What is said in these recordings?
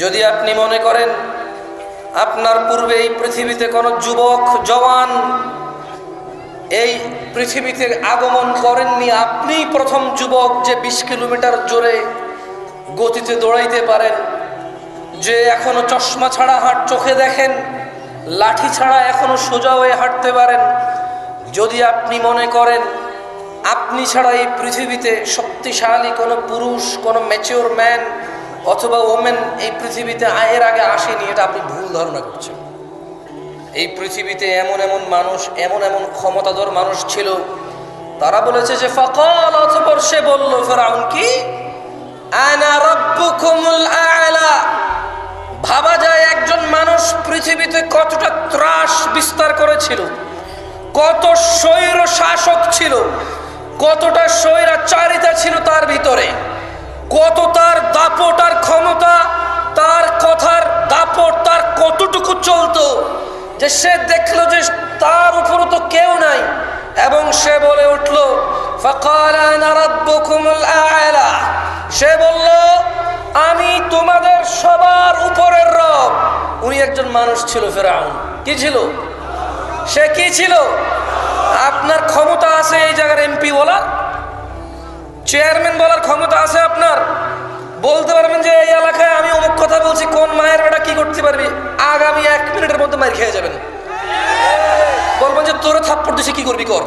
যদি আপনি মনে করেন আপনার পূর্বে এই পৃথিবীতে কোনো যুবক, জওয়ান এই পৃথিবীতে আগমন করেননি আপনি প্রথম যুবক যে বিশ কিলোমিটার জোরে গতিতে দৌড়াইতে পারেন, যে এখনও চশমা ছাড়া হাট চোখে দেখেন, লাঠি ছাড়া এখনও সোজা হয়ে হাঁটতে পারেন, যদি আপনি মনে করেন আপনি ছাড়া এই পৃথিবীতে শক্তিশালী কোনো পুরুষ, কোনো ম্যাচিওর ম্যান অথবা ওমেন এই পৃথিবীতে আয়ের আগে আসেনি, এটা আপনি ভুল ধারণা করছেন। এই পৃথিবীতে এমন এমন মানুষ, এমন এমন ক্ষমতাধর মানুষ ছিল, তারা বলেছে যে, ফকল অথপর সে বলল, ফেরাউন কি? ভাবা যায় একজন মানুষ পৃথিবীতে কতটা ত্রাস বিস্তার করেছিল, কত স্বৈর শাসক ছিল, কতটা স্বৈরাচারিতা ছিল তার ভিতরে। কত তার দাপট আর ক্ষমতা, তার কথার দাপট তার কতটুকু চলতো, যে সে দেখল যে তার উপরও তো কেউ নাই। এবং সে বলে উঠল সে বলল, আমি তোমাদের সবার উপরের রব। উনি একজন মানুষ ছিল, ফেরাউন। কি ছিল? সে কি ছিল? আপনার ক্ষমতা আছে এই জায়গার এমপি বলার? চেয়ারম্যান বলার ক্ষমতা আছে আপনার? বলতে পারবেন যে এই এলাকায় আমি অমুক কথা বলছি, কোন মায়ের বেটা কি করতে পারবি? আগামী এক মিনিটের মধ্যে মার খেয়ে যাবেন। বলবেন যে তোরে থাপ্পড় দিছে, কি করবি কর?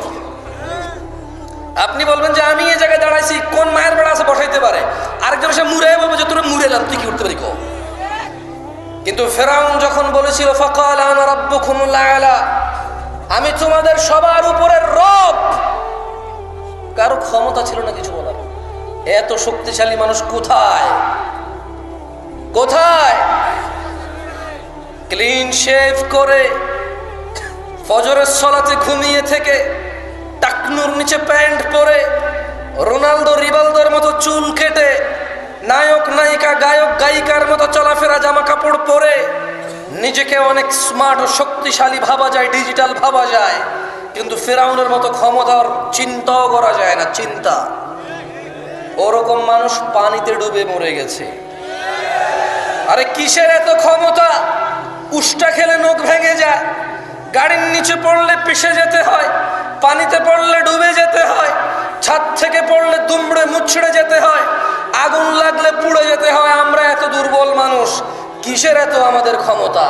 আপনি বলবেন যে আমি এই জায়গায় দাঁড়াইছি, কোন মায়ের বেড়া আছে বসাইতে পারে? আরেকজন সে মুড়ে বলব যে তোরা মুড়ে এলাম, তুই কি করতে পারি কর? কিন্তু ফেরাউন যখন বলেছিল, ফকাল আ'লা আমি তোমাদের সবার উপরের রব। কারও ক্ষমতা ছিল না কিছু এত শক্তিশালী মানুষ কোথায়? কোথায়? ক্লিন শেভ করে ফজরের সলাতে ঘুমিয়ে থেকে টাকনুর নিচে প্যান্ট পরে রোনালদো রিবালদোর মতো চুল কেটে নায়ক, নায়িকা, গায়ক, গায়িকার মতো চলাফেরা জামা কাপড় পরে নিজেকে অনেক স্মার্ট ও শক্তিশালী ভাবা যায় ডিজিটাল ভাবা যায়। কিন্তু ফেরাউনের মতো ক্ষমতার চিন্তাও করা যায় না, চিন্তা। ওরকম মানুষ পানিতে ডুবে মরে গেছে। আরে কিসের এত ক্ষমতা? উষ্টা খেলে নখ ভেঙে যায়। গাড়ির নিচে পড়লে পিষে যেতে হয়, পানিতে পড়লে ডুবে যেতে হয়, ছাদ থেকে পড়লে দুমড়ে মুচড়ে যেতে হয়, আগুন লাগলে পুড়ে যেতে হয়। আমরা এত দুর্বল মানুষ, কিসের এত আমাদের ক্ষমতা?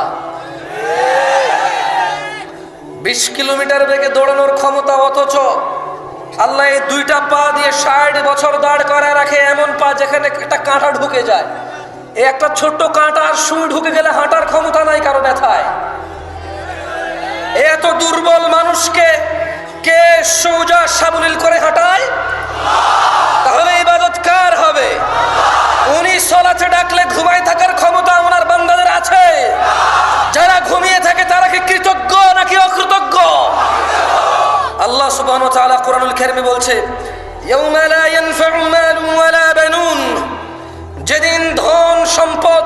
বিশ কিলোমিটার বেগে দৌড়ানোর ক্ষমতা অথচ আল্লাহ এই দুইটা পা দিয়ে ষাট বছর দাঁড় করায় রাখে, এমন পা যেখানে একটা কাঁটা ঢুকে যায়। এই একটা ছোট্ট কাঁটা আর সুই ঢুকে গেলে হাঁটার ক্ষমতা নাই কারও ব্যথায়। এত দুর্বল মানুষকে কে সোজা সাবলীল করে হাঁটায়? তাহলে ইবাদত কার হবে? উনি সলাচে ডাকলে ঘুমাই থাকার ক্ষমতা ওনার বান্দাদের আছে। যারা ঘুমিয়ে থাকে তারা কি কৃতজ্ঞ নাকি অকৃতজ্ঞ? আল্লাহ সুবহানাহু ওয়া তাআলা কোরআনুল কারীমে বলছে যেদিন ধন, সম্পদ,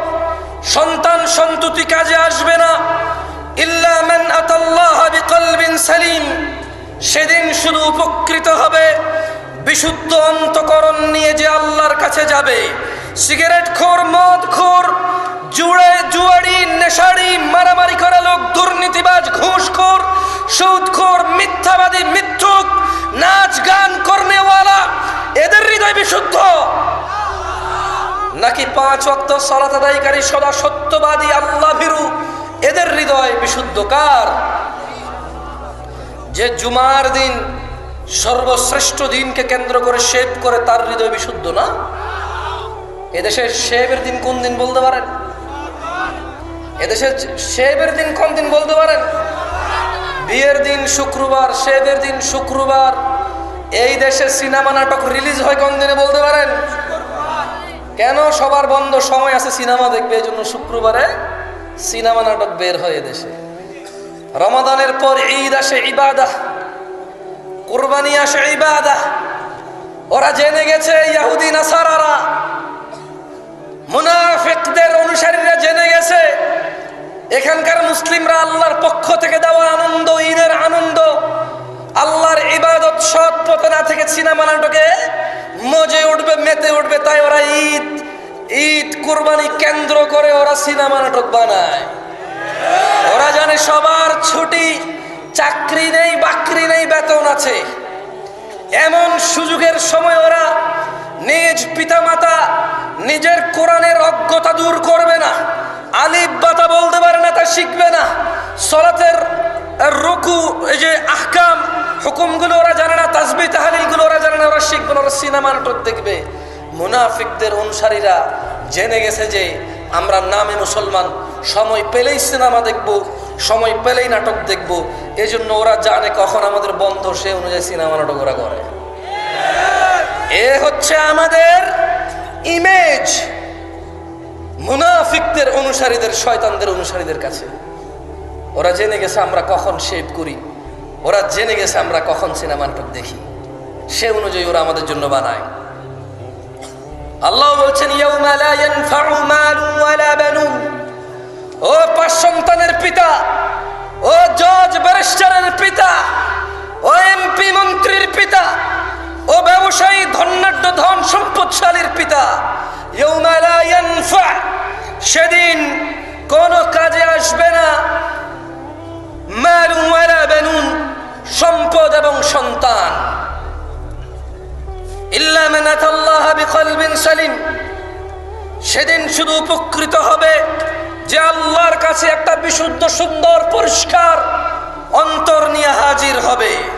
সন্তান সন্ততি কাজে আসবে না, ইল্লা মান আতাল্লাহ বিকলবিন সালিম। সেদিন শুধু উপকৃত হবে বিশুদ্ধ অন্তকরণ নিয়ে যে আল্লাহর কাছে যাবে। সিগারেট খোর, মদ খোর জুড়ে জুয়ারি নেশারি মারামারি করা লোক, দুর্নীতিবাজ, ঘুষখোর, সুদখোর, মিথ্যাবাদী, মিথ্যুক, নাচ গান করনেওয়ালা, এদের হৃদয় বিশুদ্ধ। নাকি পাঁচ অক্ত সলাত আদায়কারী সদা সত্যবাদী, আল্লাহ ভীরু, এদের হৃদয় বিশুদ্ধ কার? যে জুমার দিন সর্বশ্রেষ্ঠ দিনকে কেন্দ্র করে শেভ করে তার হৃদয় বিশুদ্ধ না? এদেশে শেবের দিন কোন দিন বলতে পারেন? এদেশে শেবের দিন কোন দিন বলতে পারেন? বিয়ের দিন শুক্রবার শেবের দিন শুক্রবার। এই দেশে সিনেমা নাটক রিলিজ হয় কোন দিনে বলতে পারেন? কেন সবার বন্ধ সময় আছে সিনেমা দেখবে? এই জন্য শুক্রবারে সিনেমা নাটক বের হয় এদেশে। রমাদানের পর ঈদ আসে ইবাদা কুরবানি আসে ইবাদা ওরা জেনে গেছে, ইয়াহুদি, নাসারারা মুনাফিকদের অনুসারীরা জেনে গেছে, এখানকার মুসলিমরা আল্লাহর পক্ষ থেকে দেওয়া আনন্দ, ঈদের আনন্দ, আল্লাহর ইবাদত সৎ পথে না থেকে সিনেমা নাটকে মজে উঠবে, মেতে উঠবে, তাই ওরা ঈদ ঈদ কুরবানি কেন্দ্র করে ওরা সিনেমা নাটক বানায়। ওরা জানে সবার ছুটি, চাকরি নেই, বাকরি নেই, বেতন আছে। এমন সুযোগের সময় ওরা নিজ পিতামাতা নিজের কোরআনের অজ্ঞতা দূর করবে না। আলিফ বাতা বলতে পারে না, তা শিখবে না। সলাতের রুকু, এই যে আহকাম, হুকুমগুলো ওরা জানে না, তাসবি, তাহালিলগুলো ওরা জানে না, ওরা শিখবে না, ওরা সিনেমা নাটক দেখবে। মুনাফিকদের অনুসারীরা জেনে গেছে যে আমরা নামে মুসলমান, সময় পেলেই সিনেমা দেখব, সময় পেলেই নাটক দেখব এই জন্য ওরা জানে কখন আমাদের বন্ধ, সে অনুযায়ী সিনেমা নাটক ওরা করে। এ হচ্ছে আমাদের ইমেজ মুনাফিকদের অনুসারীদের, শয়তানদের অনুসারীদের কাছে। ওরা জেনে গেছে আমরা কখন শেভ করি। ওরা জেনে গেছে আমরা কখন সিনেমা নাটক দেখি। সে অনুযায়ী ওরা আমাদের জন্য বানায়। আল্লাহ বলছেন ও পাঁচ সন্তানের পিতা, ও জজ ব্যারিস্টারের পিতা, ও এমপি মন্ত্রীর পিতা ও ব্যবসায়ী, ধন্যাঢ্য ধন সম্পদশালীর পিতা সেদিন কোনো কাজে আসবে না। ওয়ালা সম্পদ এবং সন্তান। সেদিন শুধু উপকৃত হবে যে আল্লাহর কাছে একটা বিশুদ্ধ, সুন্দর, পরিষ্কার অন্তর নিয়ে হাজির হবে।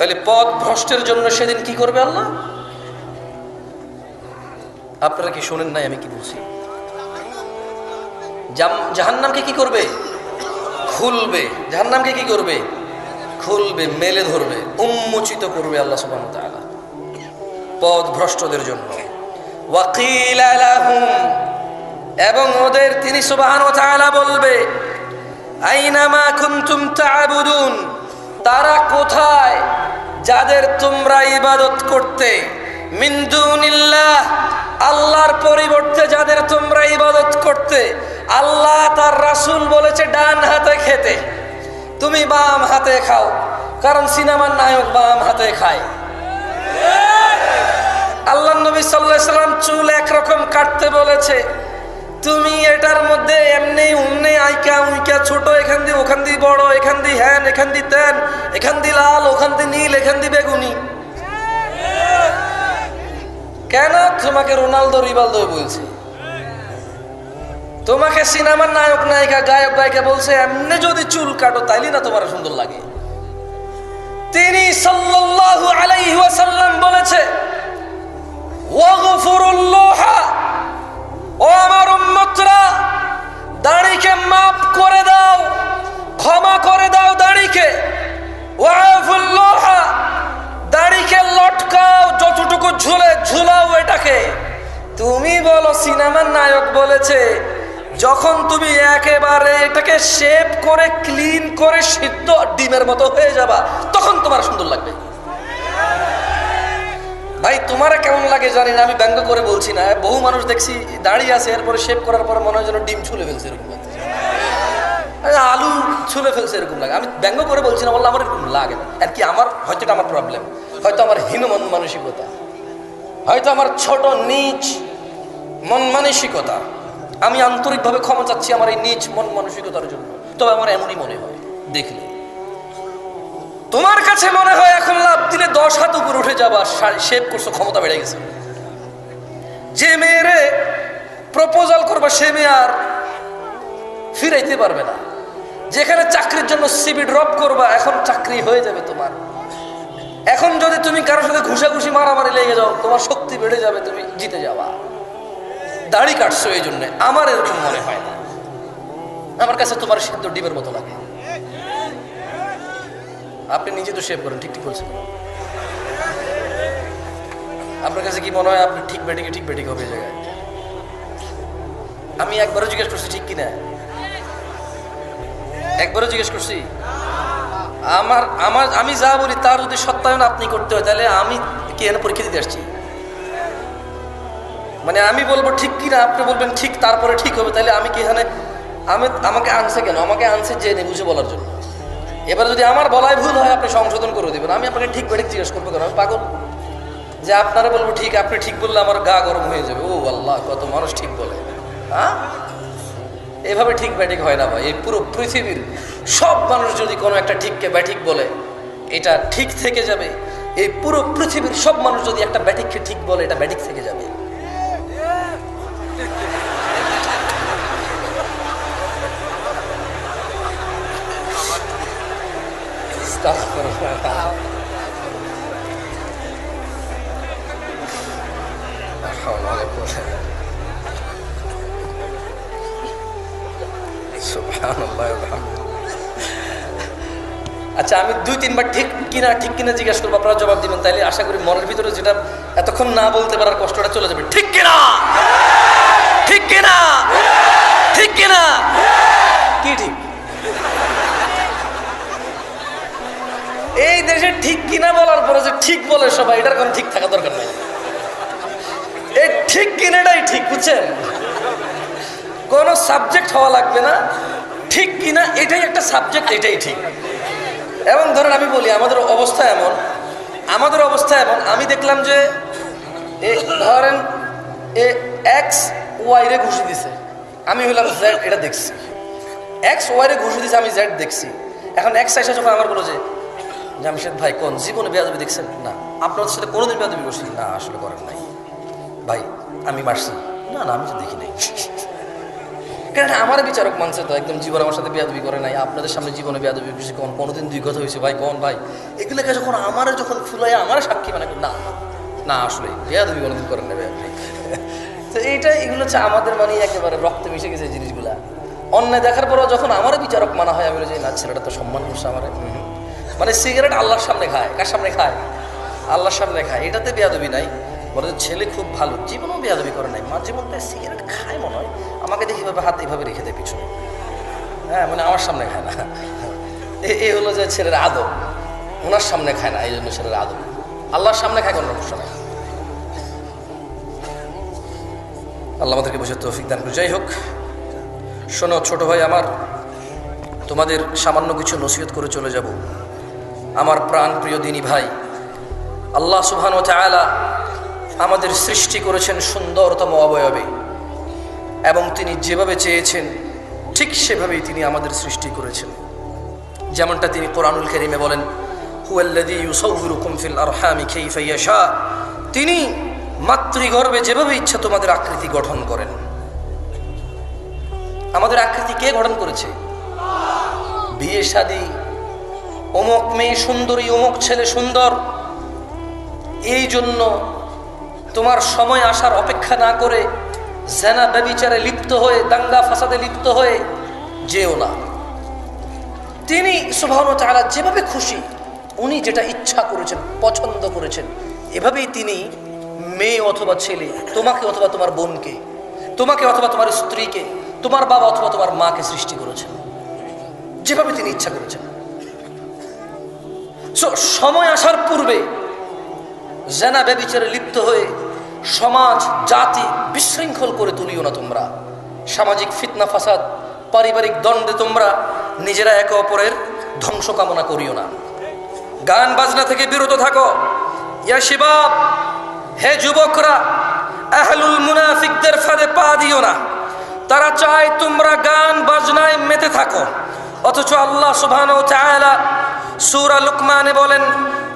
তাহলে পথ ভ্রষ্টের জন্য সেদিন কি করবে আল্লাহ? আপনারা কি শোনেন নাই আমি কি বলছি? জাহান্নামকে কি করবে? খুলবে। জাহান্নামকে কি করবে? খুলবে, মেলে ধরবে, উন্মোচিত করবে আল্লাহ তাআলা। পথ ভ্রষ্টদের জন্য। ওয়াকিল এবং ওদের তিনি সুবহান বলবে, আইনামা কুনতুম তা'বুদুন তারা কোথায়? যাদের তোমরা ইবাদত করতে। আল্লাহর পরিবর্তে যাদের তোমরা ইবাদত করতে, আল্লাহ তার রাসুল বলেছে ডান হাতে খেতে। তুমি বাম হাতে খাও, কারণ সিনেমার নায়ক বাম হাতে খায়। আল্লাহ নবী সাল্লাহ সাল্লাম চুল একরকম কাটতে বলেছে। তুমি এটার মধ্যে এমনি উমনি আইকা উইকা, ছোট, এখান দিয়ে ওখান দিয়ে বড়, এখান দিয়ে হ্যান, এখান দিয়ে তেন, এখান দিয়ে লাল, ওখান দিয়ে নীল, এখান দিয়ে বেগুনি। কেন? তোমাকে রোনালদো রিবালদো বলছে। তোমাকে সিনেমার নায়ক, নায়িকা, গায়ক, গায়িকা বলছে, এমনি যদি চুল কাটো, তাইলে না তোমার সুন্দর লাগে। তিনি সাল্লাল্লাহু আলাইহি ওয়াসাল্লাম বলেছে ওয়াগফিরুল্লাহ ও আমার উম্মতরা, দাড়িকে মাফ করে দাও, ক্ষমা করে দাও দাড়িকে। দাড়িকে লটকাও, যতটুকু ঝুলে ঝুলাও এটাকে। তুমি বলো, সিনেমার নায়ক বলেছে, যখন তুমি একেবারে এটাকে শেপ করে ক্লিন করে সিদ্ধ ডিমের মতো হয়ে যাবা, তখন তোমার সুন্দর লাগবে। ভাই, তোমার কেমন লাগে জানি না, আমি ব্যঙ্গ করে বলছি না। বহু মানুষ দেখছি দাঁড়িয়ে আছে, এরপরে শেভ করার পরে মনে হয় যেন ডিম ছুলে ফেলছে এরকম আলু ছুলে ফেলছে এরকম লাগে। আমি ব্যঙ্গ করে বলছি না, বললে আমার এরকম লাগে না। আর কি, আমার, হয়তো এটা আমার প্রবলেম হয়তো আমার হীন মন মানসিকতা। হয়তো আমার ছোট নিচ মন মানসিকতা। আমি আন্তরিকভাবে ক্ষমা চাচ্ছি আমার এই নিচ মন মানসিকতার জন্য। তবে আমার এমনই মনে হয়। দেখলে। তোমার কাছে মনে হয় এখন লাভ দিলে দশ হাত উপরে উঠে যাবা শেভ করছ, ক্ষমতা বেড়ে গেছে। যে মেয়েরে প্রপোজাল করবা, সে মেয়ে আর ফিরাইতে পারবে না। যেখানে চাকরির জন্য সিবি ড্রপ করবা, এখন চাকরি হয়ে যাবে তোমার। এখন যদি তুমি কারোর সাথে ঘুষাঘুষি মারামারি লেগে যাও, তোমার শক্তি বেড়ে যাবে, তুমি জিতে যাবা। দাড়ি কাটছো এই জন্য, আমার এরকম মনে হয় না। আমার কাছে তোমার সিদ্ধ ডিমের মতো লাগে। আপনি নিজে তো শেভ করেন, ঠিক ঠিক বলছেন। আপনার কাছে কি মনে হয় আপনি ঠিক বেটিকে ঠিক বেটিক হবে জায়গায়? আমি একবারও জিজ্ঞেস করছি, ঠিক কিনা? একবারও জিজ্ঞেস করছি? আমার আমার, আমি যা বলি তার যদি সত্যায়ন আপনি করতে হয়, তাহলে আমি কি এনে পরীক্ষা দিতে আসছি? মানে আমি বলব ঠিক কি না আপনি বলবেন ঠিক, তারপরে ঠিক হবে, তাহলে আমি কি এখানে, আমি, আমাকে আনছে কেন? আমাকে আনছে জেনে বুঝে বলার জন্য। এবার যদি আমার বলায় ভুল হয়, আপনি সংশোধন করে দেবেন। আমি আপনাকে ঠিক বেঠিক জিজ্ঞেস করব কেন? পাগল। যে আপনারা বলব, ঠিক, আপনি ঠিক বললে আমার গা গরম হয়ে যাবে। ও আল্লাহ, কত মানুষ ঠিক বলে। হ্যাঁ? এভাবে ঠিক ব্যাঠিক হয় না ভাই। এই পুরো পৃথিবীর সব মানুষ যদি কোনো একটা ঠিককে ব্যাঠিক বলে, এটা ঠিক থেকে যাবে। এই পুরো পৃথিবীর সব মানুষ যদি একটা ব্যাটিককে ঠিক বলে, এটা ব্যাটিক থেকে যাবে। Astaghfirullah আচ্ছা আমি দুই, তিনবার ঠিক কিনা ঠিক কিনা জিজ্ঞাসা করব, আপনারা জবাব দিবেন। তাইলে আশা করি মনের ভিতরে যেটা এতক্ষণ না বলতে পারার কষ্টটা চলে যাবে। ঠিক কিনা? ঠিক কিনা? ঠিক কিনা? বুঝছেন কোনো সাবজেক্ট হওয়া লাগবে না। ঠিক কিনা এটাই একটা সাবজেক্ট এটাই ঠিক। এবং ধরেন আমি বলি, আমাদের অবস্থা এমন, আমাদের অবস্থা এমন, আমি দেখলাম যে ধরেন এ এক্স ওয়াইরে ঘুষি দিছে। আমি হইলাম জেড এটা দেখছি। এক্স ওয়াইরে ঘুষি দিছে, আমি জেড দেখছি। এখন এক্স এসে যখন আমার বলো যে, জামশেদ ভাই, কোন জীবনে বেয়াদবি দেখছেন? না। আপনার সাথে কোনোদিন বেয়াদবি করছি না, আসলে করেন নাই। ভাই, আমি মারছি। না না, আমি তো দেখি নাই। কারণ আমার বিচারক মানছে তো, একদম জীবন আমার সাথে বেয়াদবি করে নাই। আপনাদের সামনে জীবনে বেয়াদবি বেশি কোন কোনোদিন দুই কথা হয়েছে, ভাই কোন ভাই? এগুলোকে যখন আমার যখন ফুলাই আমার সাক্ষী মানে না না, আসলে বেয়াদবি কোনোদিন করেন না আপনি। তো এইটা, এগুলো হচ্ছে আমাদের মানে একেবারে রক্তে মিশে গেছে জিনিসগুলা। অন্যায় দেখার পরও যখন আমারও বিচারক মানা হয়, আমি বলি না, ছেলেটা তো সম্মান করছে আমার। মানে সিগারেট আল্লাহর সামনে খায়। কার সামনে খায়? আল্লাহর সামনে খায়। এটাতে বেয়াদবি নাই। বলে, ছেলে খুব ভালো, জীবনেও বেয়াদবি করে নাই। মাঝে মধ্যে সিগারেট খায় মনে হয়। আমাকে দেখি এভাবে হাত এইভাবে রেখে দেয় পিছনে। হ্যাঁ মানে আমার সামনে খায় না। এ- এ হলো যে ছেলের আদব। ওনার সামনে খায় না, এই জন্য ছেলের আদব। আল্লাহর সামনে খায় কোনো সমস্যা নাই। আল্লাহ আমাদেরকে বুঝে তৌফিক দান যাই হোক, শোনো ছোট ভাই আমার, তোমাদের সামান্য কিছু নসিহত করে চলে যাব। আমার প্রাণ প্রিয় দিনী ভাই, আল্লাহ সুবহান ও চায়লা আমাদের সৃষ্টি করেছেন সুন্দরতম অবয়বে। এবং তিনি যেভাবে চেয়েছেন, ঠিক সেভাবেই তিনি আমাদের সৃষ্টি করেছেন। যেমনটা তিনি কোরআনুল করিমে বলেন ইয়াশা। তিনি মাতৃগর্ভে যেভাবে ইচ্ছা তোমাদের আকৃতি গঠন করেন। আমাদের আকৃতি কে গঠন করেছে? বিয়ে শাদী, অমুক মেয়ে সুন্দরী, অমুক ছেলে সুন্দর। এই জন্য তোমার সময় আসার অপেক্ষা না করে জেনা ব্যবিচারে লিপ্ত হয়ে, দাঙ্গা ফাসাদে লিপ্ত হয়ে যেও না। তিনি সুভান তারা যেভাবে খুশি, উনি যেটা ইচ্ছা করেছেন, পছন্দ করেছেন, এভাবেই তিনি মেয়ে অথবা ছেলে, তোমাকে অথবা তোমার বোনকে, তোমাকে অথবা তোমার স্ত্রীকে, তোমার বাবা অথবা তোমার মাকে সৃষ্টি করেছেন। যেভাবে তিনি ইচ্ছা করেছেন। সময় আসার পূর্বে জেনা ব্যবিচারে লিপ্ত হয়ে সমাজ, জাতি বিশৃঙ্খল করে তুলিও না তোমরা। সামাজিক ফিতনা, ফাসাদ, পারিবারিক দ্বন্দ্বে তোমরা নিজেরা একে অপরের ধ্বংস কামনা করিও না। গান বাজনা থেকে বিরত থাকো। ইয়া শিবাব, হে যুবকরা, আহলুল মুনাফিকদের ফাঁদে পা দিও না। তারা চায় তোমরা গান বাজনায় মেতে থাকো। অথচ আল্লাহ সুবহানাহু ওয়া তাআলা সূরা লুকমানে বলেন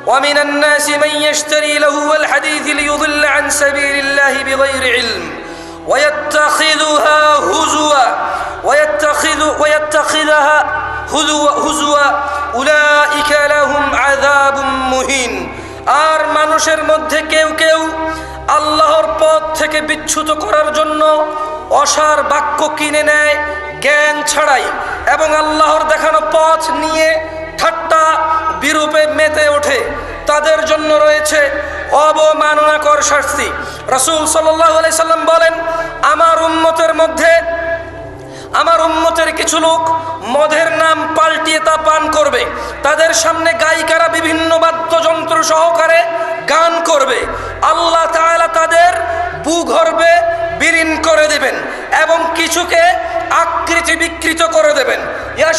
ومن الناس من يشتري لهو الحديث ليضل عن سبيل الله بغير علم ويتخذها هزوا ويتخذ ويتخذها هزوا هزوا أولئك لهم عذاب مهين আর মানুষের মধ্যে কেউ কেউ আল্লাহর পথ থেকে বিচ্যুত করার জন্য অসার বাক্য কিনে নেয় জ্ঞান ছাড়াই এবং আল্লাহর দেখানো পথ নিয়ে ঠাট্টা বিরূপে মেতে ওঠে। তাদের জন্য রয়েছে অবমাননাকর শাস্তি। রসুল সাল্লাম বলেন, আমার উন্মতের মধ্যে, আমার উন্মতের কিছু লোক মদের নাম পাল্টিয়ে তা পান করবে। তাদের সামনে গায়িকারা বিভিন্ন বাদ্যযন্ত্র সহকারে গান করবে। আল্লাহ তাআলা তাদের ভূগর্ভে বিলীন করে দেবেন এবং কিছুকে আকৃতি বিকৃত করে দেবেন। ইয়া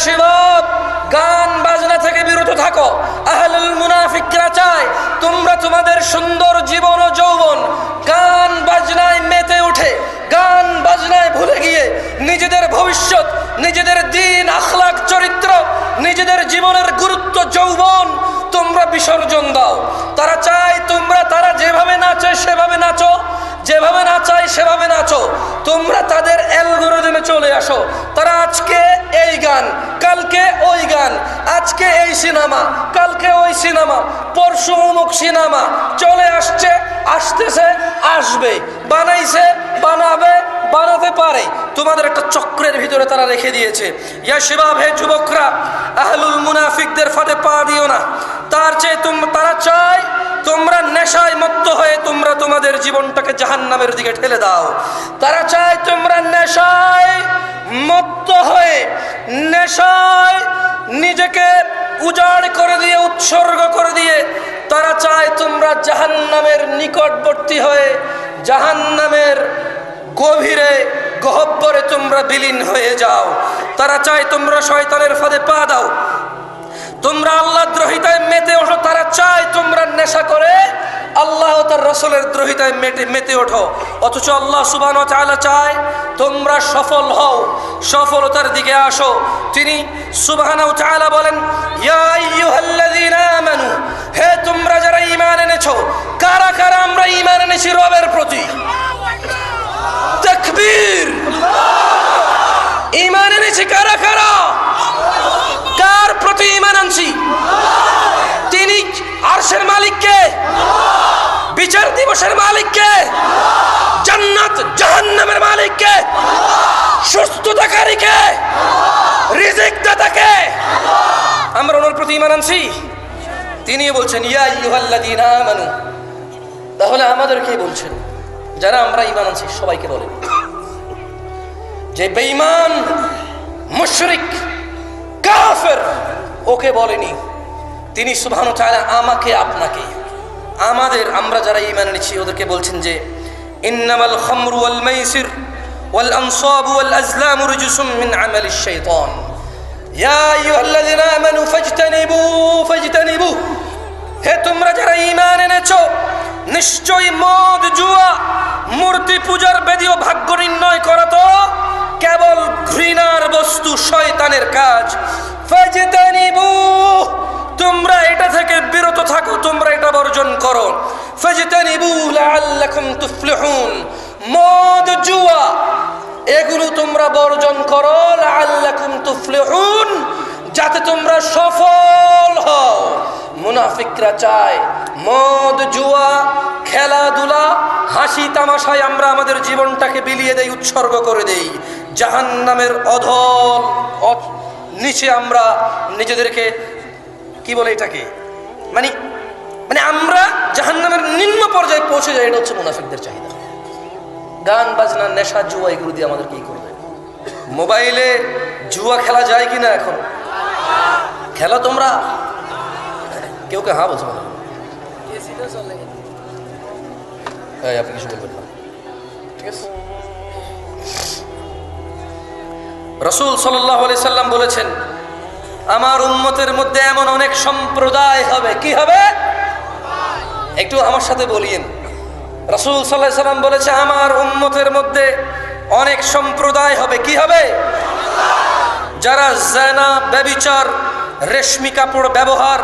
গান বাজনা থেকে বিরত থাকো। আহলুল মুনাফিকরা চায় তোমরা তোমাদের সুন্দর জীবন ও যৌবন গান বাজনায় মেতে ওঠে গান বাজনায় ভুলে গিয়ে নিজেদের ভবিষ্যৎ, নিজেদের দিন আখলাক চরিত্র, নিজেদের জীবনের গুরুত্ব, যৌবন তোমরা বিসর্জন নাচে, সেভাবে নাচো, যেভাবে নাচায় সেভাবে নাচো। তোমরা তাদের অ্যালগোরিদমে চলে আসো। তারা আজকে এই গান, কালকে ওই গান, আজকে এই সিনেমা, কালকে ওই সিনেমা, পরশু অমুক সিনেমা। চলে আসছে, আসতেছে, আসবে, বানাইছে, বানাবে বানাতে পারে। তোমাদের একটা চক্রের ভিতরে তারা রেখে দিয়েছে। ইয়া শিবাব, হে যুবকরা, আহলুল মুনাফিকদের ফাঁদে পা দিও না। তার চেয়ে তারা চায় তোমরা নেশায় মত্ত হয়ে তোমরা তোমাদের জীবনটাকে জাহান্নামের দিকে ঠেলে দাও। তারা চায় তোমরা নেশায় মত্ত হয়ে, নেশায় নিজেকে উজাড় করে দিয়ে, উৎসর্গ করে দিয়ে, তারা চায় তোমরা জাহান্নামের নিকটবর্তী হয়ে, জাহান্নামের গভীরে গহব্বরে তোমরা বিলীন হয়ে যাও। তারা চায় তোমরা শয়তানের ফাঁদে পা দাও। তোমরা আল্লাহ দ্রোহিতায় মেতে ওঠো। তারা চায় তোমরা নেশা করে আল্লাহ তার রসলের দ্রোহিতায় মেতে মেতে ওঠো। অথচ আল্লাহ সুবান চায়, তোমরা সফল হও, সফলতার দিকে আসো। তিনি সুবাহানা চালা বলেন হে তোমরা যারা ঈমান এনেছো, কারা কারা আমরা ঈমান এনেছি রবের প্রতি? তাকবীর। ঈমান এনেছি কারা কারা? কার প্রতি ঈমান আনছি? তিনি আরশের মালিককে, বিচার দিবসের মালিককে, জান্নাত জাহান্নামের মালিককে, সুস্থতাকারীকে রিজিক দাতাকে আমরা ওনার প্রতি ঈমান আনছি। তিনি বলছেন, ইয়া ইউহাল্লাযীনা আমানু। তাহলে আমাদেরকে বলছেন? যারা আমরা ইমান আনছি, সবাইকে বলেন যে বেঈমান, মুশরিক, কাফের, ওকে বলেনি। তিনি সুবহান চায়না আমাকে, আপনাকে। আমাদের আমরা যারা ইমান এনেছি, ওদেরকে বলছেন যে, ইন্নামাল খামরু ওয়াল মাইসির ওয়াল আনসাবু ওয়াল আজলামু রিজসুম মিন আমালিশ শাইতান ইয়া আইয়ুহাল্লাযীনা আমানু ফাজতানিবু ফাজতানিবু। হে তোমরা যারা ঈমান এনেছো নিশ্চয়ই মদ, জুয়া, মূর্তি পূজার বেদীয় ভাগ্য নির্ণয় করা তো কেবল ঘৃণার বস্তু শয়তানের কাজ। তোমরা এটা থেকে বিরত থাকো, তোমরা এটা বর্জন করো। মদ, জুয়া, এগুলো তোমরা বর্জন করো, লাআল্লাকুম তুফলিহুন। যাতে তোমরা সফল হও। মুনাফিকরা চায় মদ, জুয়া, খেলাধুলা, হাসি তামাশায় আমরা আমাদের জীবনটাকে বিলিয়ে দেই, উৎসর্গ করে দেই। জাহান নামের অধল নিচে আমরা নিজেদেরকে কি বলে এটাকে? মানে মানে আমরা জাহান নামের নিম্ন পর্যায়ে পৌঁছে যাই, এটা হচ্ছে মুনাফিকদের চাহিদা। গান, বাজনা, নেশা, জুয়া, এগুলো দিয়ে আমাদের কি করবে। মোবাইলে জুয়া খেলা যায় কিনা এখন? খেলা তোমরা? কেউ কে হ্যাঁ বলছো আপনি কিছু বলবেন না। ঠিক আছে। রসুল সাল্লাহ আলি সাল্লাম বলেছেন আমার উন্মতের মধ্যে এমন অনেক সম্প্রদায় হবে। কি হবে? একটু আমার সাথে বলিয়েন। রসুল সাল্লাহ সাল্লাম বলেছে আমার উম্মতের মধ্যে অনেক সম্প্রদায় হবে। কি হবে? যারা জেনা, ব্যবিচার, রেশমি কাপড় ব্যবহার,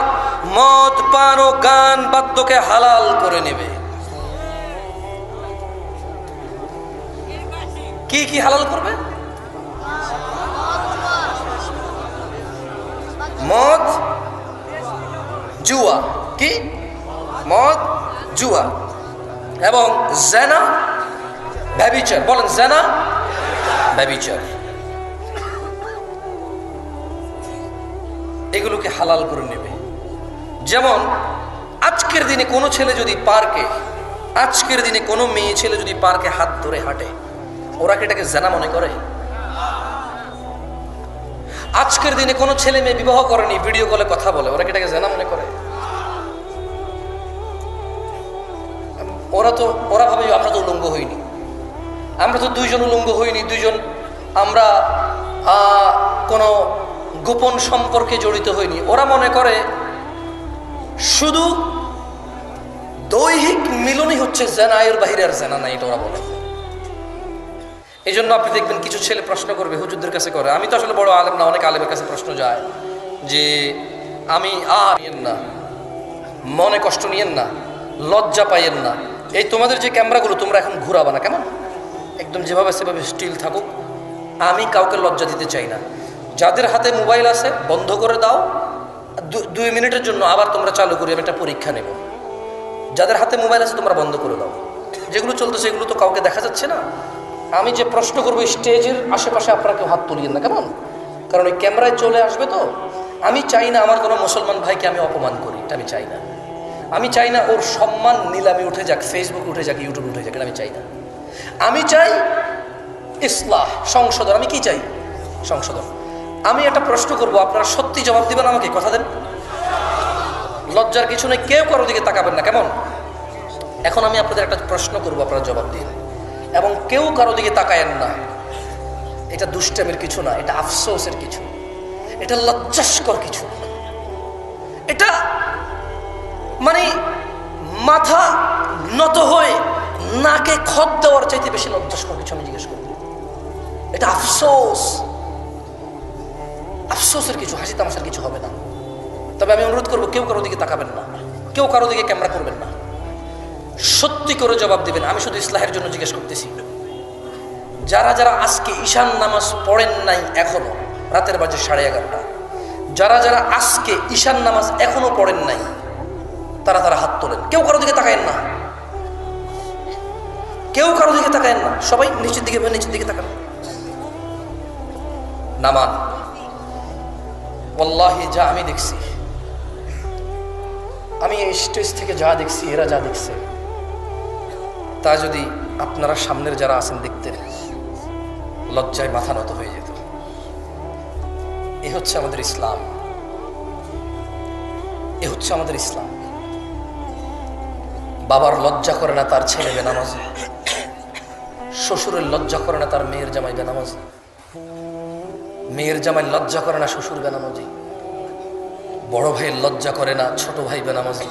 মদ, পান ও গান বাদ্যকে হালাল করে নেবে। কি কি হালাল করবে? মদ, জুয়া। কি? মদ, জুয়া। এবং জেনা, ব্যবিচার। বলেন জেনা, ব্যবিচার। এগুলোকে হালাল করে নেবে। যেমন, আজকের দিনে কোনো ছেলে যদি পার্কে, আজকের দিনে কোনো মেয়ে ছেলে যদি পার্কে হাত ধরে হাঁটে, ওরা কি এটাকে জানা মনে করে? আজকের দিনে কোনো ছেলে মেয়ে বিবাহ করেনি ভিডিও কলে কথা বলে, ওরা কি এটাকে জানা মনে করে? ওরা তো, ওরা ভাবে, আমরা তো উলঙ্গ হইনি। আমরা তো দুইজন উলঙ্গ হইনি, দুইজন আমরা কোনো গোপন সম্পর্কে জড়িত হয়নি। ওরা মনে করে শুধু দৈহিক মিলনই হচ্ছে জেনা এর বাহিরে আর জেনা নাই, এটা ওরা বলে। এই জন্য আপনি দেখবেন কিছু ছেলে প্রশ্ন করবে, হুজুরদের কাছে করে। আমি তো আসলে বড় আলেম না, অনেক আলেমের কাছে প্রশ্ন যায় যে, আমি আর নিয়েন না, মনে কষ্ট নিয়েন না, লজ্জা পাইয়েন না। এই তোমাদের যে ক্যামেরাগুলো, তোমরা এখন ঘুরাবা না, কেমন? একদম যেভাবে সেভাবে স্টিল থাকুক, আমি কাউকে লজ্জা দিতে চাই না। যাদের হাতে মোবাইল আছে, বন্ধ করে দাও। দুই মিনিটের জন্য আবার তোমরা চালু করি আমি একটা পরীক্ষা নেব। যাদের হাতে মোবাইল আছে, তোমরা বন্ধ করে দাও। যেগুলো চলতেছে, এগুলো তো কাউকে দেখা যাচ্ছে না। আমি যে প্রশ্ন করব স্টেজের আশেপাশে আপনারা কেউ হাত তুলিয়েন না, কেমন? কারণ ওই ক্যামেরায় চলে আসবে তো। আমি চাই না আমার কোনো মুসলমান ভাইকে আমি অপমান করি, এটা আমি চাই না। আমি চাই না ওর সম্মান নিলামে উঠে যাক ফেসবুক উঠে যাক ইউটিউব উঠে যাক, এটা আমি চাই না। আমি চাই ইসলাহ, সংশোধন। আমি কি চাই? সংশোধন। আমি একটা প্রশ্ন করব, আপনারা সত্যি জবাব দিবেন আমাকে, কথা দেন। লজ্জার কিছু নেই, কেউ কারও দিকে তাকাবেন না, কেমন? এখন আমি আপনাদের একটা প্রশ্ন করব, আপনারা জবাব দিন। এবং কেউ কারও দিকে তাকায়েন না। এটা দুষ্টামের কিছু না, এটা আফসোসের কিছু। এটা লজ্জাস্কর কিছু। এটা মানে মাথা নত হয়ে নাকে খত দেওয়ার চাইতে বেশি লজ্জাস্কর কিছু আমি জিজ্ঞেস করব। এটা আফসোস। আফসোসের কিছু, হাসি তামাশার কিছু হবে না। তবে আমি অনুরোধ করব, কেউ কারও দিকে তাকাবেন না। কেউ কারও দিকে ক্যামেরা করবেন না। সত্যি করে জবাব দিবেন, আমি শুধু ইসলাহের জন্য জিজ্ঞেস করতেছি। যারা যারা আজকে ঈশান নামাজ পড়েন নাই এখনও, রাতের বাজে সাড়ে এগারোটা, যারা যারা আজকে ঈশান নামাজ এখনও পড়েন নাই, তারা তারা হাত তোলেন। কেউ কারও দিকে তাকায়েন না। কেউ কারও দিকে তাকায়েন না। সবাই নিচের দিকে নিচের দিকে তাকান। নামান ওল্লাহি যা আমি দেখছি। আমি এই স্টেজ থেকে যা দেখছি, এরা যা দেখছে, তা যদি আপনারা সামনের যারা আছেন দেখতেন লজ্জায় মাথা নত হয়ে যেত। এ হচ্ছে আমাদের ইসলাম। এ হচ্ছে আমাদের ইসলাম। বাবার লজ্জা করে না তার ছেলে বেনামাজ। শ্বশুরের লজ্জা করে না তার মেয়ের জামাই বেনামাজ। মেয়ের জামাই লজ্জা করে না শ্বশুর বেনামাজি? বড় ভাইয়ের লজ্জা করে না ছোট ভাই বেনামাজি?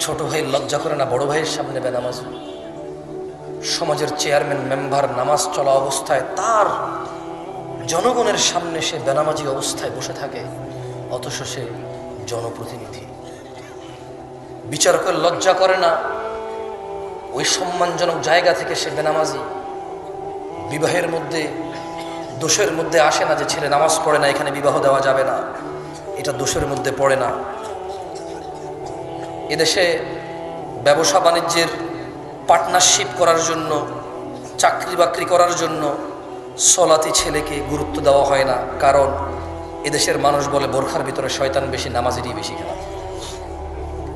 ছোট ভাইয়ের লজ্জা করে না বড় ভাইয়ের সামনে বেনামাজি? সমাজের চেয়ারম্যান, মেম্বার, নামাজ চলা অবস্থায় তার জনগণের সামনে সে বেনামাজি অবস্থায় বসে থাকে, অথচ সে জনপ্রতিনিধি। বিচারকের লজ্জা করে না ওই সম্মানজনক জায়গা থেকে সে বেনামাজি? বিবাহের মধ্যে দোষের মধ্যে আসে না যে ছেলে নামাজ পড়ে না, এখানে বিবাহ দেওয়া যাবে না। এটা দোষের মধ্যে পড়ে না। এদেশে ব্যবসা বাণিজ্যের পার্টনারশিপ করার জন্য, চাকরি বাকরি করার জন্য সলাতি ছেলেকে গুরুত্ব দেওয়া হয় না। কারণ এদেশের মানুষ বলে, বোরখার ভিতরে শয়তান বেশি, নামাজেরই বেশি খেলা।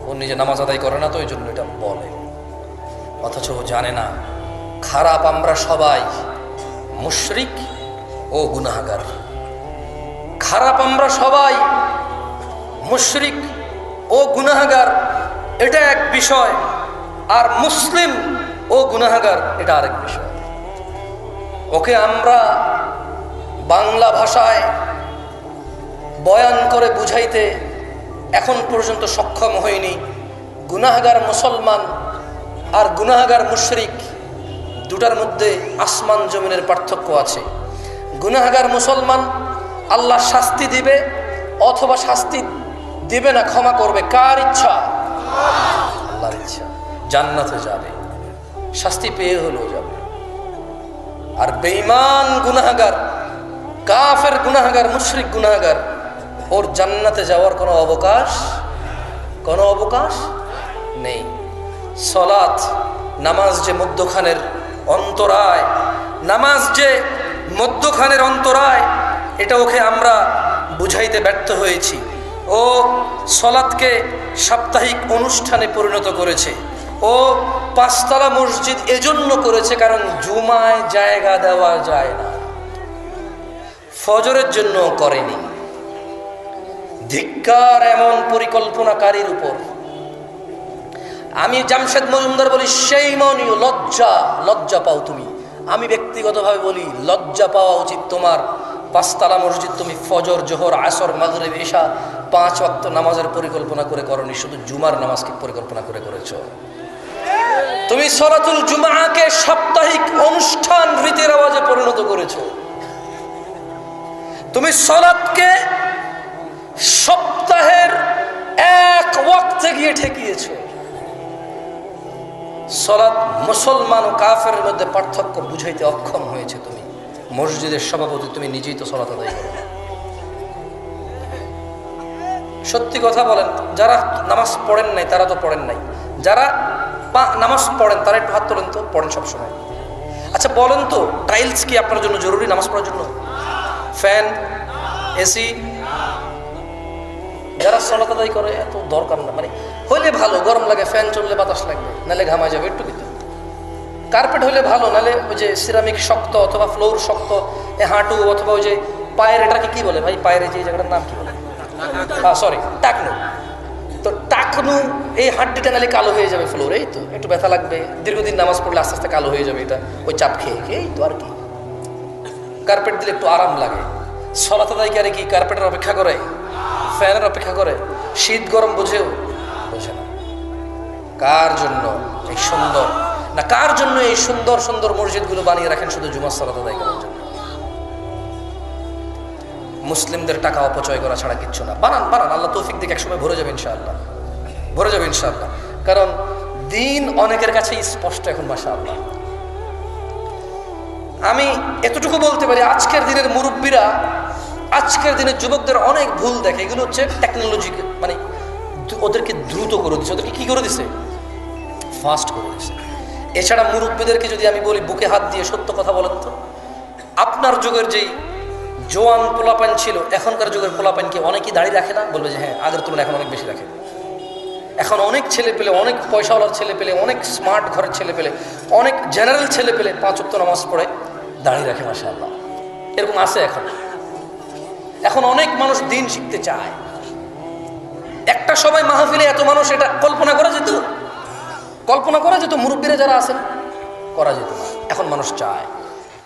ও নিজে নামাজ আদায় করে না তো এই জন্য এটা বলে। অথচ ও জানে না, খারাপ আমরা সবাই, মুশরিক ও গুনাহাগার। খারাপ আমরা সবাই, মুশরিক ও গুনাহাগার, এটা এক বিষয়, আর মুসলিম ও গুনাহাগার, এটা আরেক বিষয়। ওকে আমরা বাংলা ভাষায় বয়ান করে বুঝাইতে এখন পর্যন্ত সক্ষম হয়নি গুনাহাগার মুসলমান আর গুনাহাগার মুশরিক, দুটার মধ্যে আসমান জমিনের পার্থক্য আছে। গুনাহাগার মুসলমান আল্লাহ শাস্তি দিবে অথবা শাস্তি দিবে না, ক্ষমা করবে। কার ইচ্ছা? আল্লাহর ইচ্ছা। জান্নাতে যাবে। শাস্তি পেয়ে হলেও যাবে। আর বেঈমান গুনাহাগার, কাফের গুনাহাগার, মুশরিক গুনাহাগার, ওর জান্নাতে যাওয়ার কোনো অবকাশ কোনো অবকাশ নেই। সলাৎ, নামাজ যে মধ্যখানের অন্তরায়, নামাজ যে মধ্যখানের অন্তরায় এটা ওকে আমরা বুঝাইতে ব্যর্থ হয়েছি। ও সলাৎকে সাপ্তাহিক অনুষ্ঠানে পরিণত করেছে। ও পাঁচতলা মসজিদ এজন্য করেছে কারণ জুমায় জায়গা দেওয়া যায় না। ফজরের জন্য করেনি। ধিক্কার এমন পরিকল্পনাকারীর উপর। আমি জামশেদ মজুমদার বলি, সেই মনীয় লজ্জা লজ্জা পাও তুমি। আমি ব্যক্তিগতভাবে বলি, লজ্জা পাওয়া উচিত তোমার। পাঁচতলা মসজিদ তুমি ফজর, জোহর, আসর, মাগরিব এশা পাঁচ ওয়াক্ত নামাজের পরিকল্পনা করে করনি, শুধু জুমার নামাজকে পরিকল্পনা করে করেছ। তুমি সরাতুল জুমাকে সাপ্তাহিক অনুষ্ঠান রীতির আওয়াজে পরিণত করেছ। তুমি সলাৎকে সপ্তাহের এক ওয়াক্তে গিয়ে ঠেকিয়েছো। সলাৎ মুসলমান ও কাফের মধ্যে পার্থক্য বুঝাইতে অক্ষম হয়েছে তুমি। মসজিদের সভাপতি, তুমি নিজেই তো সলাৎ আদায় করো। সত্যি কথা বলেন, যারা নামাজ পড়েন নাই, তারা তো পড়েন নাই। যারা নামাজ পড়েন, তারা একটু হাত তোলেন তো, পড়েন সবসময়। আচ্ছা বলেন তো টাইলস কি আপনার জন্য জরুরি নামাজ পড়ার জন্য? ফ্যান এসি যারা সলাত আদায় করে, এত দরকার না। মানে হইলে ভালো, গরম লাগে, ফ্যান চললে বাতাস লাগবে, নালে ঘামা যাবে একটু কিন্তু কার্পেট হলে ভালো, নালে ওই যে সিরামিক শক্ত অথবা ফ্লোর শক্ত, এ হাঁটু অথবা ওই যে পায়ের, এটাকে কি বলে ভাই? পায়ের যে জায়গাটার নাম কি বলে? হ্যাঁ সরি টাকনু। তো টাকনু, এই হাড্ডিটা নালে কালো হয়ে যাবে ফ্লোর, এই তো, একটু ব্যথা লাগবে, দীর্ঘদিন নামাজ পড়লে আস্তে আস্তে কালো হয়ে যাবে এটা, ওই চাপ খেয়ে খেয়ে, এই তো আর কি। কার্পেট দিলে একটু আরাম লাগে। সলাত আদায়কারী কি কার্পেটের অপেক্ষা করে? ফ্যানের অপেক্ষা করে, শীত গরম বুঝেও বোঝে না। কার জন্য এই সুন্দর? না, কার জন্য এই সুন্দর সুন্দর মসজিদগুলো বানিয়ে রাখেন শুধু জুমার সালাত আদায় করার জন্য? মুসলিমদের টাকা অপচয় করা ছাড়া কিচ্ছু না। বানান বানান, আল্লাহ তৌফিক দিকে, একসময় ভরে যাবে ইনশাআল্লাহ। ভরে যাবে ইনশাআল্লাহ। কারণ দিন অনেকের কাছে স্পষ্ট এখন মাসা আল্লাহ আমি এতটুকু বলতে পারি, আজকের দিনের মুরব্বীরা আজকের দিনে যুবকদের অনেক ভুল দেখে। এগুলো হচ্ছে টেকনোলজি মানে ওদেরকে দ্রুত করে দিছে। ওদেরকে কি করে দিছে? ফাস্ট করে দিছে। এছাড়া মুরব্বীদেরকে যদি আমি বলি, বুকে হাত দিয়ে সত্য কথা বলেন তো। আপনার যুগের যেই জোয়ান পোলাপান ছিল, এখনকার যুগের পোলাপান কি অনেকেই দাড়ি রাখে না? বলবে যে হ্যাঁ আগের তুলনায় এখন অনেক বেশি রাখে। এখন অনেক ছেলে পেলে, অনেক পয়সাওয়ালার ছেলে পেলে, অনেক স্মার্ট ঘরের ছেলে পেলে, অনেক জেনারেল ছেলে পেলে পাঁচ উক্ত নামাজ পড়ে দাঁড়িয়ে রাখে মাসা আল্লাহ এরকম আছে এখন। এখন অনেক মানুষ দিন শিখতে চায়। একটা সময় মাহফিলে এত মানুষ এটা কল্পনা করা যেত? কল্পনা করা যেত, মুরব্বীরা যারা আছেন, করা যেত এখন মানুষ চায়।